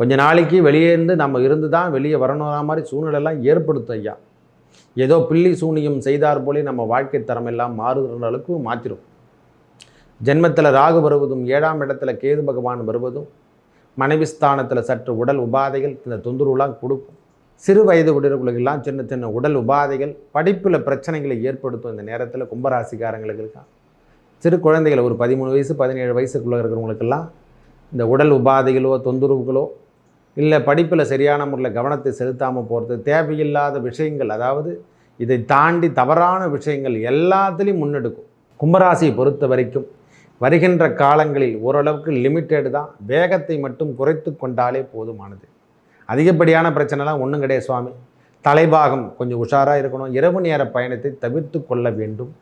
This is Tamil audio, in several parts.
கொஞ்ச நாளைக்கு வெளியே இருந்து நம்ம இருந்து தான் வெளியே வரணுங்கிற மாதிரி சூழ்நிலைலாம் ஏற்படுத்தும் ஐயா. ஏதோ பில்லி சூனியம் செய்தார் போலே நம்ம வாழ்க்கை தரம் எல்லாம் மாறுகிற அளவுக்கு மாற்றிடும் ஜென்மத்தில் ராகு வருவதும் ஏழாம் இடத்துல கேது பகவான் வருவதும் மனைவி ஸ்தானத்தில் சற்று உடல் உபாதைகள் இந்த தொந்தரவுலாம் கொடுக்கும். சிறு வயது உடலுக்குள்ளெல்லாம் சின்ன சின்ன உடல் உபாதைகள் படிப்பில் பிரச்சனைகளை ஏற்படுத்தும் இந்த நேரத்தில் கும்பராசிக்காரங்களுக்கு இருக்கான் சிறு குழந்தைகள் ஒரு பதிமூணு வயசு பதினேழு வயசுக்குள்ளே இருக்கிறவங்களுக்கெல்லாம் இந்த உடல் உபாதைகளோ தொந்தரவுகளோ இல்லை படிப்பில் சரியான முறையில் கவனத்தை செலுத்தாமல் போகிறது தேவையில்லாத விஷயங்கள் அதாவது இதை தாண்டி தவறான விஷயங்கள் எல்லாத்துலேயும் முன்னெடுக்கும். கும்பராசியை பொறுத்த வரைக்கும் வருகின்ற காலங்களில் ஓரளவுக்கு லிமிட்டெடு தான் வேகத்தை மட்டும் குறைத்து கொண்டாலே போதுமானது. அதிகப்படியான பிரச்சனைலாம் ஒன்றும் கிடையாது சுவாமி. தலைபாகம் கொஞ்சம் உஷாராக இருக்கணும் இரவு நேர பயணத்தை தவிர்த்து கொள்ள வேண்டும்.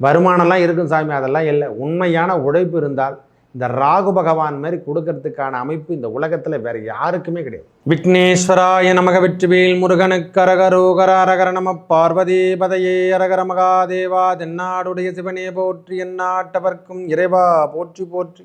வருமானம்லாம் இருக்கும் சாமி அதெல்லாம் இல்லை. உண்மையான உழைப்பு இருந்தால் இந்த ராகு பகவான் மாதிரி கொடுக்கறதுக்கான அமைப்பு இந்த உலகத்தில் வேற யாருக்குமே கிடையாது. விக்னேஸ்வராய நமக வெற்றிவேல் முருகனுக்கு அரகரோகர அரகர நம பார்வதி பதையே அரகர மகாதேவா தென்னாடுடைய சிவனே போற்றி எந்நாட்டவர்க்கும் இறைவா போற்றி போற்றி.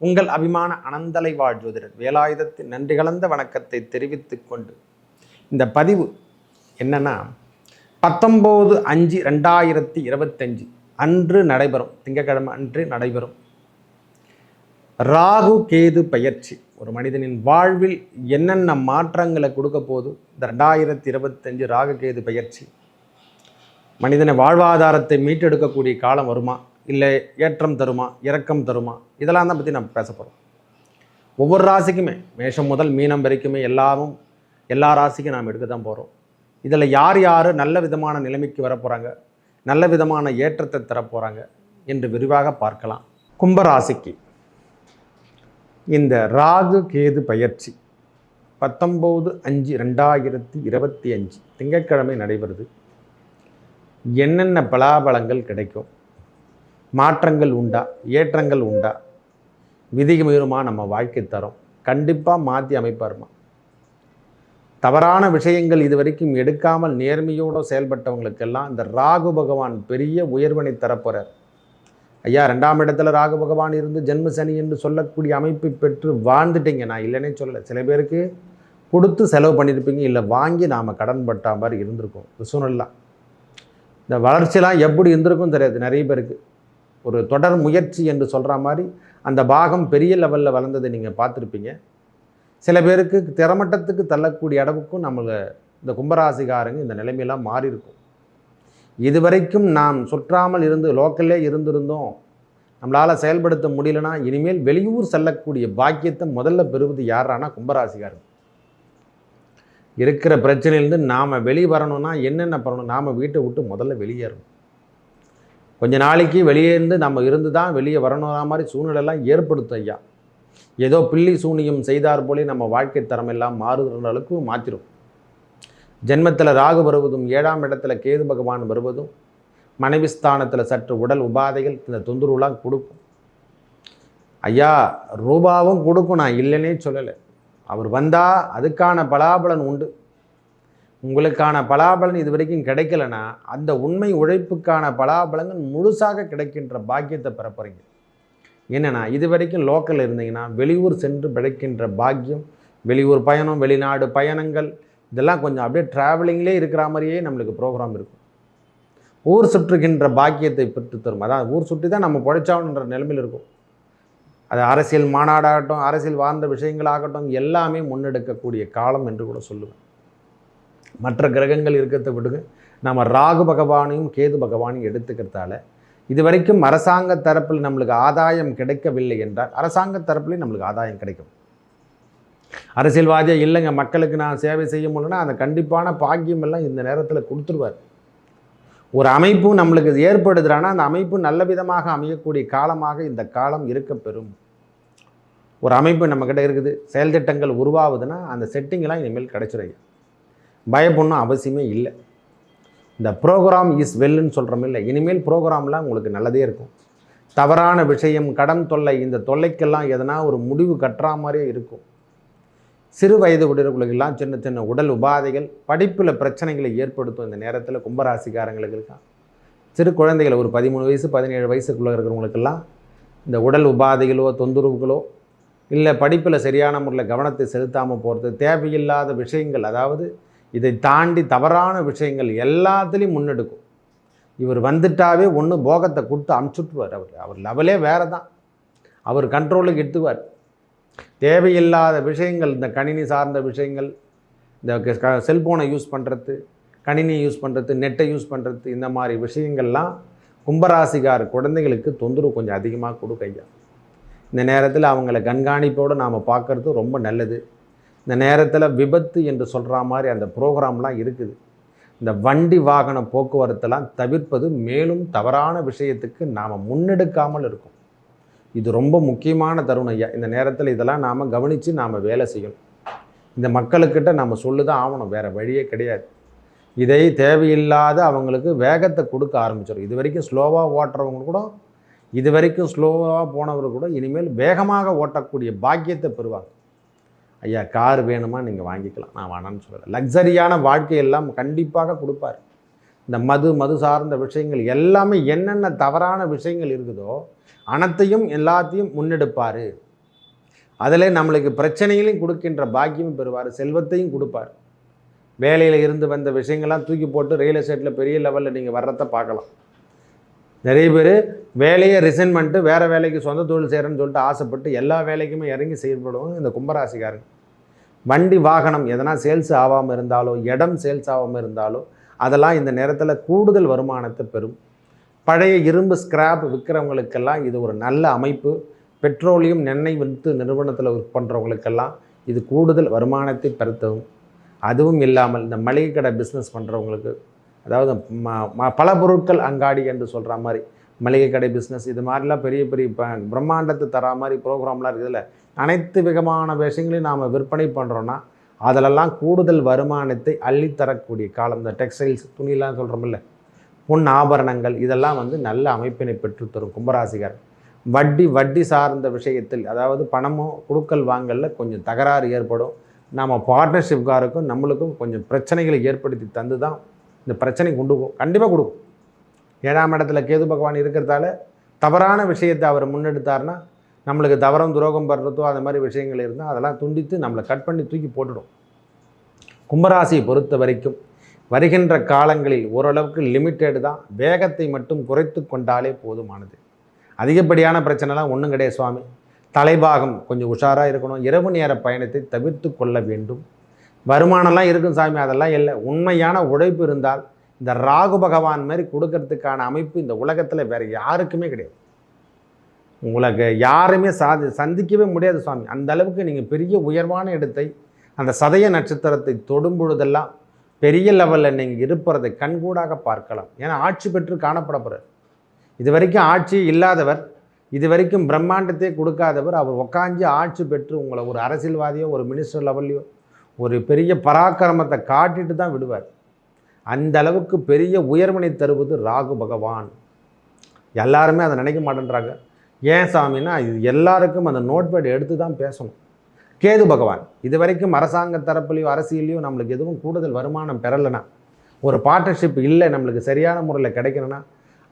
உங்கள் அபிமான அனந்தலை வாழ்ஜோதிடர் வேலாயுதத்தின் நன்றி கலந்த வணக்கத்தை தெரிவித்து கொண்டு இந்த பதிவு என்னன்னா பத்தொம்போது அஞ்சு ரெண்டாயிரத்தி இருபத்தஞ்சு அன்று நடைபெறும் திங்கக்கிழமை அன்று நடைபெறும். ராகு கேது பயிற்சி. ஒரு மனிதனின் வாழ்வில் என்னென்ன மாற்றங்களை கொடுக்க போது இந்த ரெண்டாயிரத்தி இருபத்தஞ்சு ராகு கேது பயிற்சி. மனிதனை வாழ்வாதாரத்தை மீட்டெடுக்கக்கூடிய காலம் வருமா? இல்லை ஏற்றம் தருமா? இறக்கம் தருமா? இதெல்லாம் தான் பற்றி நம்ம பேச போகிறோம் ஒவ்வொரு ராசிக்குமே மேஷம் முதல் மீனம் வரைக்குமே எல்லாமும் எல்லா ராசிக்கும் நாம் எடுக்க தான் போகிறோம் இதில் யார் யார் நல்ல விதமான நிலைமைக்கு வர போகிறாங்க நல்ல விதமான ஏற்றத்தை தரப்போகிறாங்க என்று விரிவாக பார்க்கலாம். கும்பராசிக்கு. இந்த ராகு கேது பயிற்சி பத்தொம்போது அஞ்சு ரெண்டாயிரத்தி இருபத்தி அஞ்சு திங்கட்கிழமை நடைபெறுது. என்னென்ன பலாபலங்கள் கிடைக்கும்? மாற்றங்கள் உண்டா? ஏற்றங்கள் உண்டா? விதிக்கு மீறுமா? நம்ம வாழ்க்கை தரோம். கண்டிப்பாக மாற்றி அமைப்பாருமா. தவறான விஷயங்கள் இதுவரைக்கும் எடுக்காமல் நேர்மையோடு செயல்பட்டவங்களுக்கெல்லாம் இந்த ராகு பகவான் பெரிய உயர்வனை தரப்போகிறார் ஐயா ரெண்டாம் இடத்துல ராகு பகவான் இருந்து ஜென்ம சனி என்று சொல்லக்கூடிய அமைப்பை பெற்று வாழ்ந்துட்டீங்க. நான் இல்லைன்னே சொல்லலை. சில பேருக்கு கொடுத்து செலவு பண்ணியிருப்பீங்க இல்லை வாங்கி நாம் கடன் பட்டா மாதிரி இருந்திருக்கோம். இது இந்த வளர்ச்சியெலாம் எப்படி இருந்திருக்கும் தெரியாது. நிறைய பேருக்கு. ஒரு தொடர் முயற்சி என்று சொல்கிற மாதிரி அந்த பாகம் பெரிய லெவலில் வளர்ந்ததை நீங்கள் பார்த்துருப்பீங்க. சில பேருக்கு திறமட்டத்துக்கு தள்ளக்கூடிய அளவுக்கும் நம்மளை இந்த கும்பராசிகாரங்க இந்த நிலைமையெல்லாம் மாறி இருக்கும் இதுவரைக்கும் நாம் சுற்றாமல் இருந்து லோக்கல்லே இருந்திருந்தோம். நம்மளால் செயல்படுத்த முடியலனா இனிமேல் வெளியூர் செல்லக்கூடிய பாக்கியத்தை முதல்ல பெறுவது யாரானா கும்பராசிகாரங்க இருக்கிற பிரச்சனையிலேருந்து நாம் வெளியே வரணும்னா என்னென்ன பண்ணணும்? நாம் வீட்டை விட்டு முதல்ல வெளியேறணும். கொஞ்ச நாளைக்கு வெளியே இருந்து நம்ம இருந்து தான் வெளியே வரணுங்கிற மாதிரி சூழ்நிலைலாம் ஏற்படுத்தும் ஐயா. ஏதோ பில்லி சூனியம் செய்தார் போலே நம்ம வாழ்க்கை தரம் எல்லாம் மாறுகிற அளவுக்கு மாற்றிடும் ஜென்மத்தில் ராகு வருவதும் ஏழாம் இடத்துல கேது பகவான் வருவதும் மனைவி ஸ்தானத்தில் சற்று உடல் உபாதைகள் இந்த தொந்தரவுலாம் கொடுக்கும். ஐயா ரூபாவும் கொடுக்கும் நான் இல்லைன்னே சொல்லலை. அவர் வந்தால் அதுக்கான பலாபலன் உண்டு. உங்களுக்கான பலாபலன் இது வரைக்கும் கிடைக்கலனா அந்த உண்மை உழைப்புக்கான பலாபலங்கள் முழுசாக கிடைக்கின்ற பாக்கியத்தை பெற போகிறீங்க என்னென்னா இது வரைக்கும் லோக்கலில் இருந்தீங்கன்னா வெளியூர் சென்று பிழைக்கின்ற பாக்கியம் வெளியூர் பயணம் வெளிநாடு பயணங்கள் இதெல்லாம் கொஞ்சம் அப்படியே ட்ராவலிங்லேயே இருக்கிற மாதிரியே நம்மளுக்கு ப்ரோக்ராம் இருக்கும். ஊர் சுற்றுகின்ற பாக்கியத்தை பெற்று தரும் அதான் ஊர் சுற்றி தான் நம்ம பிழைச்சாகணுன்ற நிலைமையில் இருக்கும். அது அரசியல் மாநாடாகட்டும் அரசியல் வாழ்ந்த விஷயங்களாகட்டும் எல்லாமே முன்னெடுக்கக்கூடிய காலம் என்று கூட சொல்லுவேன். மற்ற கிரகங்கள் இருக்கிறத விடுங்க. நம்ம ராகு பகவானையும் கேது பகவானையும் எடுத்துக்கிறதால இது வரைக்கும் அரசாங்க தரப்பில் நம்மளுக்கு ஆதாயம் கிடைக்கவில்லை என்றால் அரசாங்க தரப்புலேயும் நம்மளுக்கு ஆதாயம் கிடைக்கும். அரசியல்வாதியாக இல்லைங்க. மக்களுக்கு நான் சேவை செய்ய முடியலன்னா அந்த கண்டிப்பான பாக்கியம் எல்லாம் இந்த நேரத்தில் கொடுத்துருவார். ஒரு அமைப்பு நம்மளுக்கு ஏற்படுதுறானா அந்த அமைப்பு நல்ல விதமாக அமையக்கூடிய காலமாக இந்த காலம் இருக்க பெறும். ஒரு அமைப்பு நம்மக்கிட்ட இருக்குது. செயல் திட்டங்கள் உருவாகுதுன்னா அந்த செட்டிங்கெல்லாம் இனிமேல் கிடச்சிருங்க பயப்படணும் அவசியமே இல்லை. இந்த ப்ரோக்ராம் இஸ் வெல்லுன்னு சொல்கிறோம் இல்லை. இனிமேல் ப்ரோக்ராம்லாம் உங்களுக்கு நல்லதே இருக்கும். தவறான விஷயம் கடன் தொல்லை இந்த தொல்லைக்கெல்லாம் எதனா ஒரு முடிவு கட்டுற மாதிரியே இருக்கும். சிறு வயது உடலுக்குள்ளெல்லாம் சின்ன சின்ன உடல் உபாதைகள் படிப்பில் பிரச்சனைகளை ஏற்படுத்தும் இந்த நேரத்தில் கும்பராசிக்காரங்களுக்கு இருக்கான் சிறு குழந்தைகள் ஒரு பதிமூணு வயசு பதினேழு வயசுக்குள்ளே இருக்கிறவங்களுக்கெல்லாம் இந்த உடல் உபாதைகளோ தொந்தரவுகளோ இல்லை படிப்பில் சரியான முறையில் கவனத்தை செலுத்தாமல் போகிறது தேவையில்லாத விஷயங்கள் அதாவது இதை தாண்டி தவறான விஷயங்கள் எல்லாத்துலேயும் முன்னெடுக்கும். இவர் வந்துட்டாவே ஒன்று போகத்தை கொடுத்து அமுச்சுட்ருவார் அவர். அவர் லெவலே வேறு தான் அவர் கண்ட்ரோலுக்கு எடுத்துவார் தேவையில்லாத விஷயங்கள் இந்த கணினி சார்ந்த விஷயங்கள் இந்த செல்ஃபோனை யூஸ் பண்ணுறது கணினி யூஸ் பண்ணுறது நெட்டை யூஸ் பண்ணுறது இந்த மாதிரி விஷயங்கள்லாம் கும்பராசிகார குழந்தைகளுக்கு தொந்தரவு கொஞ்சம் அதிகமாக கொடுக்கையா இந்த நேரத்தில் அவங்கள கண்காணிப்போடு நாம் பார்க்குறது ரொம்ப நல்லது. இந்த நேரத்தில் விபத்து என்று சொல்கிற மாதிரி அந்த ப்ரோக்ராம்லாம் இருக்குது. இந்த வண்டி வாகன போக்குவரத்தெல்லாம் தவிர்ப்பது மேலும் தவறான விஷயத்துக்கு நாம் முன்னெடுக்காமல் இருக்கும். இது ரொம்ப முக்கியமான தருணம் ஐயா. இந்த நேரத்தில் இதெல்லாம் நாம் கவனித்து நாம் வேலை செய்யணும். இந்த மக்களுக்கிட்ட நம்ம சொல்லு தான் ஆகணும். வேறு வழியே கிடையாது. இதை தேவையில்லாத அவங்களுக்கு வேகத்தை கொடுக்க ஆரம்பிச்சிடும் இது வரைக்கும் ஸ்லோவாக ஓட்டுறவங்க கூட இது வரைக்கும் ஸ்லோவாக போனவர் கூட இனிமேல் வேகமாக ஓட்டக்கூடிய பாக்கியத்தை பெறுவாங்க. ஐயா கார் வேணுமா? நீங்கள் வாங்கிக்கலாம். நான் வேணான்னு சொல்லலை. லக்ஸரியான வாழ்க்கையெல்லாம் கண்டிப்பாக கொடுப்பார். இந்த மது மது சார்ந்த விஷயங்கள் எல்லாமே என்னென்ன தவறான விஷயங்கள் இருக்குதோ அனைத்தையும் எல்லாத்தையும் முன்னெடுப்பார். அதில் நம்மளுக்கு பிரச்சனைகளையும் கொடுக்கின்ற பாக்கியமும் பெறுவார் செல்வத்தையும் கொடுப்பார். வேலையில் இருந்து வந்த விஷயங்கள்லாம் தூக்கி போட்டு ரியல் எஸ்டேட்டில் பெரிய லெவலில் நீங்கள் வர்றதை பார்க்கலாம். நிறைய பேர் வேலையை ரிசைன் பண்ணிட்டு வேறு வேலைக்கு சொந்த தொழில் செய்கிறேன்னு சொல்லிட்டு ஆசைப்பட்டு எல்லா வேலைக்குமே இறங்கி செயல்படுவாங்க இந்த கும்பராசிக்காரங்க. வண்டி வாகனம் எதனா சேல்ஸ் ஆகாமல் இருந்தாலோ இடம் சேல்ஸ் ஆகாமல் இருந்தாலோ அதெல்லாம் இந்த நேரத்தில் கூடுதல் வருமானத்தை பெறும். பழைய இரும்பு ஸ்கிராப் விற்கிறவங்களுக்கெல்லாம் இது ஒரு நல்ல அமைப்பு. பெட்ரோலியம் நெண்ணெய் வித்து நிறுவனத்தில் ஒர்க் பண்ணுறவங்களுக்கெல்லாம் இது கூடுதல் வருமானத்தை பெருத்தவும். அதுவும் இல்லாமல் இந்த மளிகை கடை பிஸ்னஸ் பண்ணுறவங்களுக்கு அதாவது ம பல பொருட்கள் அங்காடி என்று சொல்கிற மாதிரி மளிகை கடை பிஸ்னஸ் இது மாதிரிலாம் பெரிய பெரிய பிரம்மாண்டத்தை தரா மாதிரி ப்ரோக்ராம்லாம் இருக்குதுல்ல. அனைத்து விதமான விஷயங்களையும் நாம் விற்பனை பண்ணுறோன்னா அதிலெல்லாம் கூடுதல் வருமானத்தை அள்ளித்தரக்கூடிய காலம். இந்த டெக்ஸ்டைல்ஸ் துணிலாம் சொல்கிறோமில்ல பொன் ஆபரணங்கள் இதெல்லாம் வந்து நல்ல அமைப்பினை பெற்றுத்தரும் கும்பராசிகர் வட்டி வட்டி சார்ந்த விஷயத்தில் அதாவது பணமோ கொடுக்கல் வாங்கலில் கொஞ்சம் தகராறு ஏற்படும். நம்ம பார்ட்னர்ஷிப்காருக்கும் நம்மளுக்கும் கொஞ்சம் பிரச்சனைகளை ஏற்படுத்தி தந்து தான் இந்த பிரச்சனை கொண்டு போகும் கண்டிப்பாக கொடுக்கும். ஏழாம் இடத்துல கேது பகவான் இருக்கிறதால தவறான விஷயத்தை அவர் முன்னெடுத்தார்னா நம்மளுக்கு தவறம் துரோகம் படுறதோ அந்த மாதிரி விஷயங்கள் இருந்தால் அதெல்லாம் துண்டித்து நம்மளை கட் பண்ணி தூக்கி போட்டுடும். கும்பராசியை பொறுத்த வரைக்கும் வருகின்ற காலங்களில் ஓரளவுக்கு லிமிட்டெடு தான். வேகத்தை மட்டும் குறைத்து கொண்டாலே போதுமானது. அதிகப்படியான பிரச்சனைலாம் ஒன்றும் கிடையாது சுவாமி. தலைபாகம் கொஞ்சம் உஷாராக இருக்கணும். இரவு நேர பயணத்தை தவிர்த்து கொள்ள வேண்டும். வருமானம்லாம் இருக்கும் சாமி அதெல்லாம் இல்லை. உண்மையான உழைப்பு இருந்தால் இந்த ராகு பகவான் மாதிரி கொடுக்கறதுக்கான அமைப்பு இந்த உலகத்தில் வேறு யாருக்குமே கிடையாது. உங்களுக்கு யாருமே சாதி சந்திக்கவே முடியாது சுவாமி. அந்த அளவுக்கு நீங்கள் பெரிய உயர்வான இடத்தை அந்த சதய நட்சத்திரத்தை தொடும் பொழுதெல்லாம் பெரிய லெவலில் நீங்கள் இருப்பதை கண்கூடாக பார்க்கலாம். ஏன்னா ஆட்சி பெற்று காணப்பட போகிறார் இது வரைக்கும் ஆட்சி இல்லாதவர் இது வரைக்கும் பிரம்மாண்டத்தை கொடுக்காதவர் அவர் உக்காஞ்சி ஆட்சி பெற்று உங்களை ஒரு அரசியல்வாதியோ ஒரு மினிஸ்டர் லெவல்லையோ ஒரு பெரிய பராக்கிரமத்தை காட்டிட்டு தான் விடுவார். அந்த அளவுக்கு பெரிய உயர்வினை தருவது ராகு பகவான். எல்லாருமே அதை நினைக்க மாட்டேன்றாங்க. ஏன் சாமின்னா இது எல்லாருக்கும் அந்த நோட்பேட் எடுத்து தான் பேசணும். கேது பகவான் இது வரைக்கும் அரசாங்க தரப்புலையோ அரசியலையோ நம்மளுக்கு எதுவும் கூடுதல் வருமானம் பெறலைன்னா ஒரு பார்ட்னர்ஷிப் இல்லை நம்மளுக்கு சரியான முறையில் கிடைக்கணும்னா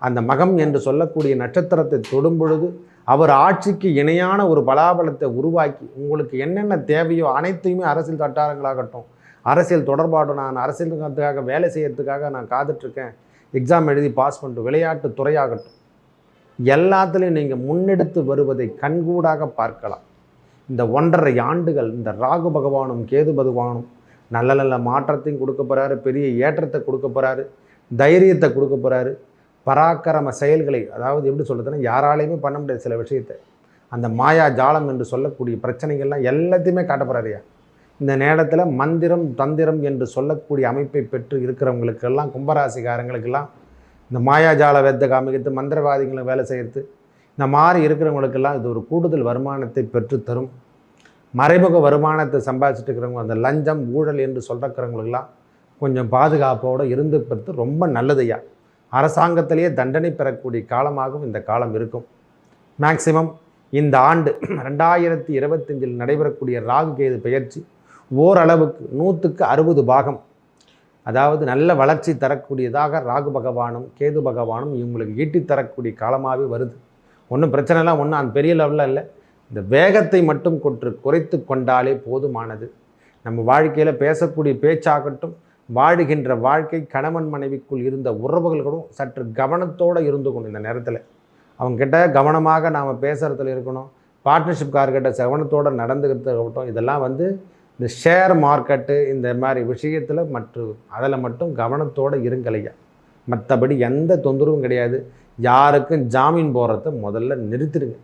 அந்த மகம் என்று சொல்லக்கூடிய நட்சத்திரத்தை தொடும் பொழுது அவர் ஆட்சிக்கு இணையான ஒரு பலாபலத்தை உருவாக்கி உங்களுக்கு என்னென்ன தேவையோ அனைத்தையுமே அரசியல் தட்டாரங்களாகட்டும் அரசியல் தொடர்பாடும் நான் அரசியலுக்காக வேலை செய்யறதுக்காக நான் காத்துட்ருக்கேன் எக்ஸாம் எழுதி பாஸ் பண்ணிட்டு விளையாட்டு துறையாகட்டும் எல்லாத்துலேயும் நீங்கள் முன்னெடுத்து வருவதை கண்கூடாக பார்க்கலாம். இந்த ஒன்றரை ஆண்டுகள் இந்த ராகு பகவானும் கேது பகவானும் நல்ல நல்ல மாற்றத்தையும் கொடுக்க போகிறாரு பெரிய ஏற்றத்தை கொடுக்க போகிறாரு தைரியத்தை கொடுக்க போகிறாரு பராக்கிரம செயல்களை அதாவது எப்படி சொல்கிறதுன்னா யாராலையுமே பண்ண முடியாது சில விஷயத்தை. அந்த மாயா ஜாலம் என்று சொல்லக்கூடிய பிரச்சனைகள்லாம் எல்லாத்தையுமே காட்ட போகிறாருயா இந்த நேரத்தில் மந்திரம் தந்திரம் என்று சொல்லக்கூடிய அமைப்பை பெற்று இருக்கிறவங்களுக்கெல்லாம் கும்பராசிக்காரங்களுக்கெல்லாம் இந்த மாயாஜால வெத்தை காமிக்கிறது மந்திரவாதிகளை வேலை செய்கிறது. இந்த மாதிரி இருக்கிறவங்களுக்கெல்லாம் இது ஒரு கூடுதல் வருமானத்தை பெற்றுத்தரும். மறைமுக வருமானத்தை சம்பாதிச்சுட்டு இருக்கிறவங்க அந்த லஞ்சம் ஊழல் என்று சொல்கிறக்கிறவங்களுக்கெல்லாம் கொஞ்சம் பாதுகாப்போடு இருந்து பெற்று ரொம்ப நல்லதையா அரசாங்கத்திலேயே தண்டனை பெறக்கூடிய காலமாகவும் இந்த காலம் இருக்கும். மேக்சிமம் இந்த ஆண்டு ரெண்டாயிரத்தி இருபத்தஞ்சில் நடைபெறக்கூடிய ராகு கேது பயிற்சி ஓரளவுக்கு நூற்றுக்கு அறுபது பாகம் அதாவது நல்ல வளர்ச்சி தரக்கூடியதாக ராகு பகவானும் கேது பகவானும் இவங்களுக்கு ஈட்டி தரக்கூடிய காலமாகவே வருது. ஒன்றும் பிரச்சனைலாம் ஒன்றும் அந்த பெரிய லெவலில் இல்லை. இந்த வேகத்தை மட்டும் கொற்று குறைத்து கொண்டாலே போதுமானது. நம்ம வாழ்க்கையில் பேசக்கூடிய பேச்சாகட்டும் வாழுகின்ற வாழ்க்கை கணவன் மனைவிக்குள் இருந்த உறவுகளும் சற்று கவனத்தோடு இருந்துக்கணும் இந்த நேரத்தில். அவங்கக்கிட்ட கவனமாக நாம் பேசுகிறதுல இருக்கணும். பார்ட்னர்ஷிப் கார்கிட்ட கவனத்தோடு நடந்துக்கிறதுக்கட்டும் இதெல்லாம் வந்து இந்த ஷேர் மார்க்கெட்டு இந்த மாதிரி விஷயத்தில் மற்றும் அதில் மட்டும் கவனத்தோடு இருங்கலையா மற்றபடி எந்த தொந்தரவும் கிடையாது. யாருக்கும் ஜாமீன் போடுறத முதல்ல நிறுத்திடுங்க.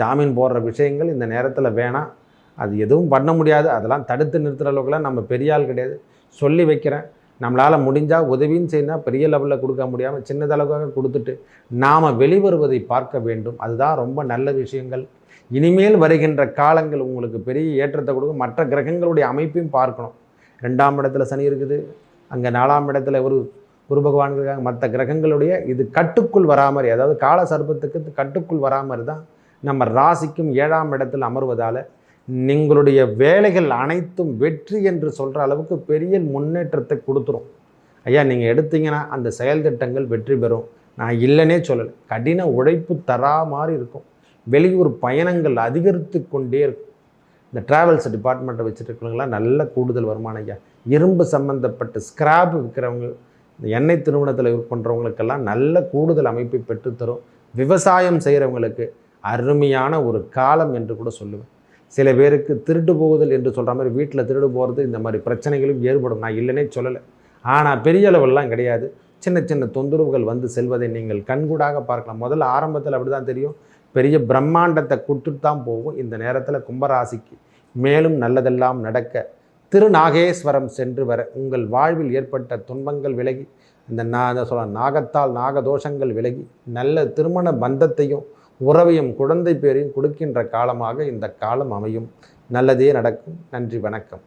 ஜாமீன் போடுற விஷயங்கள் இந்த நேரத்தில் வேணாம். அது எதுவும் பண்ண முடியாது. அதெல்லாம் தடுத்து நிறுத்துகிற அளவுக்குலாம் நம்ம பெரிய ஆள் கிடையாது. சொல்லி வைக்கிறேன். நம்மளால் முடிஞ்சால் உதவியும் செய்யணும் பெரிய லெவலில் கொடுக்க முடியாமல் சின்னதளவுக்காக கொடுத்துட்டு நாம் வெளிவருவதை பார்க்க வேண்டும். அதுதான் ரொம்ப நல்ல விஷயங்கள். இனிமேல் வருகின்ற காலங்கள் உங்களுக்கு பெரிய ஏற்றத்தை கொடுக்கும். மற்ற கிரகங்களுடைய அமைப்பையும் பார்க்கணும். ரெண்டாம் இடத்துல சனி இருக்குது. அங்கே நாலாம் இடத்துல ஒரு குரு பகவான் இருக்காங்க. மற்ற கிரகங்களுடைய இது கட்டுக்குள் வராமறி அதாவது கால சர்ப்பத்துக்கு கட்டுக்குள் வராமறி தான் நம்ம ராசிக்கும் ஏழாம் இடத்தில் அமர்வதால் நீங்களுடைய வேலைகள் அனைத்தும் வெற்றி என்று சொல்கிற அளவுக்கு பெரிய முன்னேற்றத்தை கொடுத்துரும். ஐயா நீங்கள் எடுத்தீங்கன்னா அந்த செயல் திட்டங்கள் வெற்றி பெறும். நான் இல்லைன்னே சொல்லலை. கடின உழைப்பு தரா மாதிரி இருக்கும். வெளியூர் பயணங்கள் அதிகரித்து கொண்டே இருக்கும். இந்த ட்ராவல்ஸ் டிபார்ட்மெண்ட்டை வச்சுருக்கிறவங்களாம் நல்ல கூடுதல் வருமானம் ஐயா. இரும்பு சம்மந்தப்பட்ட ஸ்கிராப் விற்கிறவங்க இந்த எண்ணெய் திருமணத்தில் ஒர்க் பண்ணுறவங்களுக்கெல்லாம் நல்ல கூடுதல் அமைப்பை பெற்றுத்தரும் விவசாயம் செய்கிறவங்களுக்கு அருமையான ஒரு காலம் என்று கூட சொல்லுவேன். சில பேருக்கு திருட்டு போகுதல் என்று சொல்கிற மாதிரி வீட்டில் திருடு போகிறது இந்த மாதிரி பிரச்சனைகளும் ஏற்படும். நான் இல்லைன்னே சொல்லலை. ஆனால் பெரிய அளவெல்லாம் கிடையாது. சின்ன சின்ன தொந்தரவுகள் வந்து செல்வதை நீங்கள் கண்கூடாக பார்க்கலாம். முதல்ல ஆரம்பத்தில் அப்படி தான் தெரியும். பெரிய பிரம்மாண்டத்தை கொடுத்துட்டு தான் போகும் இந்த நேரத்தில் கும்பராசிக்கு மேலும் நல்லதெல்லாம் நடக்க திருநாகேஸ்வரம் சென்று வர உங்கள் வாழ்வில் ஏற்பட்ட துன்பங்கள் விலகி இந்த நான் சொல்ல நாகத்தால் நாகதோஷங்கள் விலகி நல்ல திருமண பந்தத்தையும் உறவையும் குழந்தை பேரையும் கொடுக்கின்ற காலமாக இந்த காலம் அமையும். நல்லதே நடக்கும். நன்றி வணக்கம்.